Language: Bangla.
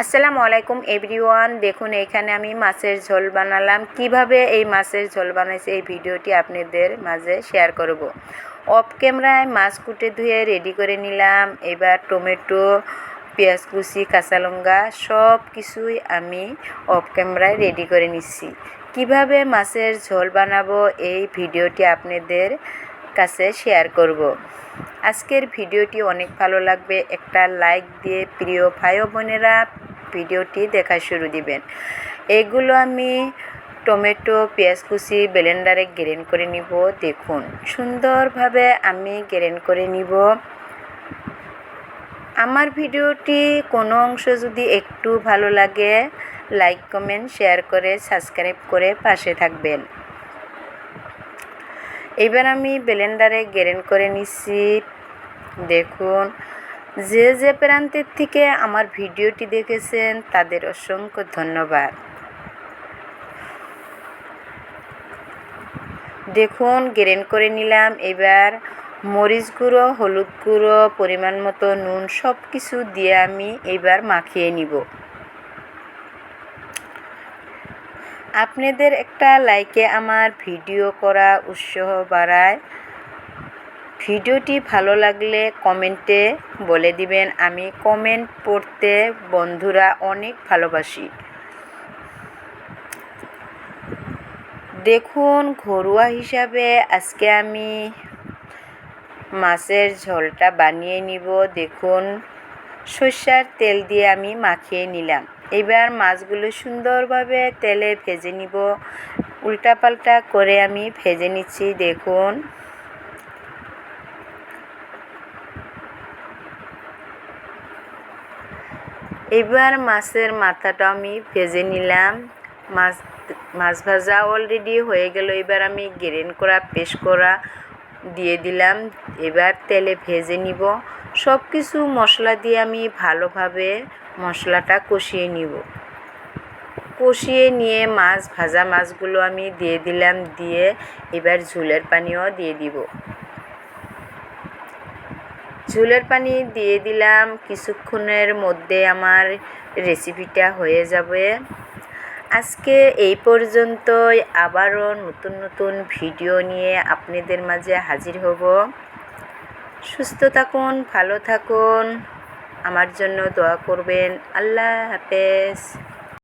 আসসালামু আলাইকুম এভরিওয়ান। দেখুন, এখানে আমি মাছের ঝোল বানালাম। কীভাবে এই মাছের ঝোল বানাইছে এই ভিডিওটি আপনাদের মাঝে শেয়ার করব। অফ ক্যামেরায় মাছ কুটে ধুয়ে রেডি করে নিলাম। এবার টমেটো, পেঁয়াজ কুচি, কাঁচা লঙ্কা সব কিছুই আমি অফ ক্যামেরায় রেডি করে নিচ্ছি। কীভাবে মাছের ঝোল বানাবো এই ভিডিওটি আপনাদের কাছে শেয়ার করব। আজকের ভিডিওটি অনেক ভালো লাগবে। একটা লাইক দিয়ে প্রিয় ভাই বোনেরা ভিডিওটি দেখা শুরু দিবেন। এগুলো আমি টমেটো, পেঁয়াজ কুচি ব্লেন্ডারে গ্রেন করে নিব। দেখুন, সুন্দরভাবে আমি গ্রেন করে নিব। আমার ভিডিওটি কোনো অংশ যদি একটু ভালো লাগে, লাইক, কমেন্ট, শেয়ার করে, সাবস্ক্রাইব করে পাশে থাকবেন। এবার আমি ব্লেন্ডারে গ্রেন করে নিচ্ছি। দেখুন যে যে প্রান্তের থেকে আমার ভিডিওটি দেখেছেন, তাদের অসংখ্য ধন্যবাদ। দেখুন, গ্রেন করে নিলাম। এবার মরিচ গুঁড়ো, হলুদ গুঁড়ো, পরিমাণ মতো নুন সব কিছু দিয়ে আমি এবার মাখিয়ে নিব। আপনাদের একটা লাইকে আমার ভিডিও করা উৎসাহ বাড়ায়। ভিডিওটি ভালো লাগলে কমেন্টে বলে দিবেন। আমি কমেন্ট পড়তে বন্ধুরা অনেক ভালোবাসি। দেখুন, ঘরোয়া হিসাবে আজকে আমি মাছের ঝোলটা বানিয়ে নিব। দেখুন, সর্ষার তেল দিয়ে আমি মাখিয়ে নিলাম। এবার মাছগুলো সুন্দরভাবে তেলে ভেজে নিব। উল্টাপাল্টা করে আমি ভেজে নিচ্ছি। দেখুন এবার মাছের মাথাটা আমি ভেজে নিলাম। মাছ মাছ ভাজা অলরেডি হয়ে গেল। এবার আমি গ্রেন করা, পেস্ট করা দিয়ে দিলাম। এবার তেলে ভেজে নিব। সব কিছু মশলা দিয়ে আমি ভালোভাবে মশলাটা কষিয়ে নিব। কষিয়ে নিয়ে মাছ, ভাজা মাছগুলো আমি দিয়ে দিলাম। দিয়ে এবার ঝুলের পানিও দিয়ে দিব। ঝুলের পানি দিয়ে দিলাম। কিছুক্ষণের মধ্যে আমার রেসিপিটা হয়ে যাবে। আজকে এই পর্যন্তই। আবারও নতুন নতুন ভিডিও নিয়ে আপনাদের মাঝে হাজির হব। সুস্থ থাকুন, ভালো থাকুন। আমার জন্য দোয়া করবেন। আল্লাহ হাফেজ।